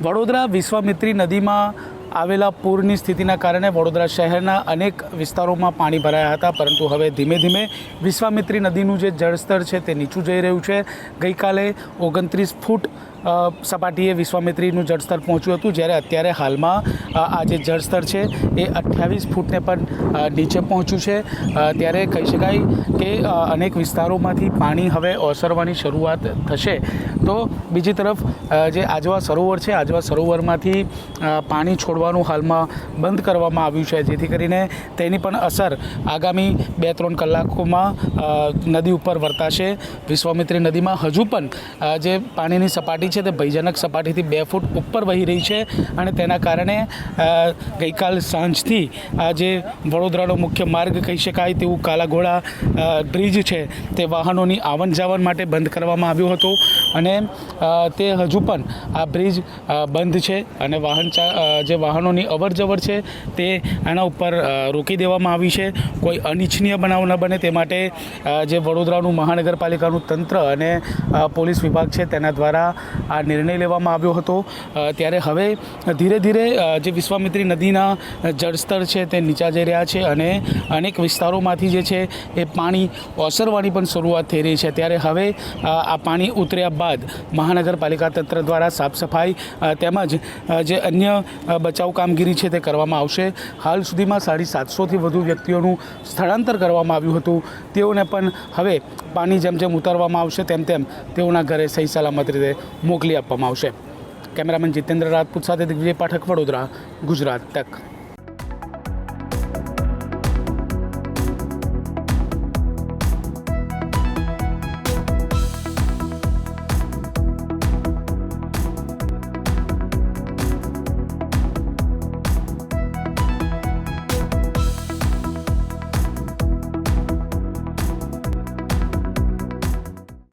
વડોદરા વિશ્વામિત્રી નદીમાં આવેલા પૂરની સ્થિતિના કારણે વડોદરા શહેરના અનેક વિસ્તારોમાં પાણી ભરાયા હતા, પરંતુ હવે ધીમે ધીમે વિશ્વામિત્રી નદીનું જે જળસ્તર છે તે નીચું જઈ રહ્યું છે. ગઈકાલે ઓગણત્રીસ ફૂટ સપાટીએ વિશ્વામિત્રીનું જળસ્તર પહોંચ્યું હતું, જ્યારે અત્યારે હાલમાં આ જે જળસ્તર છે, એ અઠ્યાવીસ ફૂટને પણ નીચે પહોંચ્યું છે. ત્યારે કહી શકાય કે અનેક વિસ્તારોમાંથી પાણી હવે ઓસરવાની શરૂઆત થશે. તો બીજી તરફ જે આજવા સરોવર છે, આજવા સરોવરમાંથી પાણી છોડવાનું હાલમાં બંધ કરવામાં આવ્યું છે, જેથી કરીને તેની પણ અસર આગામી બે ત્રણ કલાકોમાં નદી ઉપર વર્તાશે. વિશ્વામિત્રી નદીમાં હજુ પણ જે પાણીની સપાટી છે તે ભયજનક સપાટીથી બે ફૂટ ઉપર વહી રહી છે અને તેના કારણે ગઈકાલ સાંજથી આ જે વડોદરાનો મુખ્ય માર્ગ કહી શકાય તેવું કાલાઘોડા બ્રિજ છે તે વાહનોની આવન જાવન માટે બંધ કરવામાં આવ્યો હતો. અને તે હજુ પણ આ બ્રિજ બંધ છે અને વાહન જે વાહનોની અવર જવર છે તે આના ઉપર રોકી દેવામાં આવી છે. કોઈ અનિચ્છનીય બનાવ ન બને તે માટે જે વડોદરાનું મહાનગરપાલિકાનું તંત્ર અને પોલીસ વિભાગ છે તેના દ્વારા આ નિર્ણય લેવામાં આવ્યો હતો. ત્યારે હવે ધીરે ધીરે જે વિશ્વામિત્રી નદીના જળસ્તર છે તે નીચા જઈ રહ્યા છે અને અનેક વિસ્તારોમાંથી જે છે એ પાણી ઓસરવાની પણ શરૂઆત થઈ રહી છે. ત્યારે હવે આ પાણી ઉતર્યા બાદ મહાનગરપાલિકા તંત્ર દ્વારા સાફ સફાઈ તેમજ જે અન્ય બચાવ કામગીરી છે તે કરવામાં આવશે. હાલ સુધીમાં સાડી સાતસોથી વધુ વ્યક્તિઓનું સ્થળાંતર કરવામાં આવ્યું હતું. તેઓને પણ હવે પાણી જેમ જેમ ઉતારવામાં આવશે તેમ તેમ તેઓના ઘરે સહી સલામત રીતે મોકલી આપવામાં આવશે. કેમેરામેન જીતેન્દ્ર રાજપૂત સાથે દિગ્વિજય પાઠક વડોદરા, ગુજરાત તક.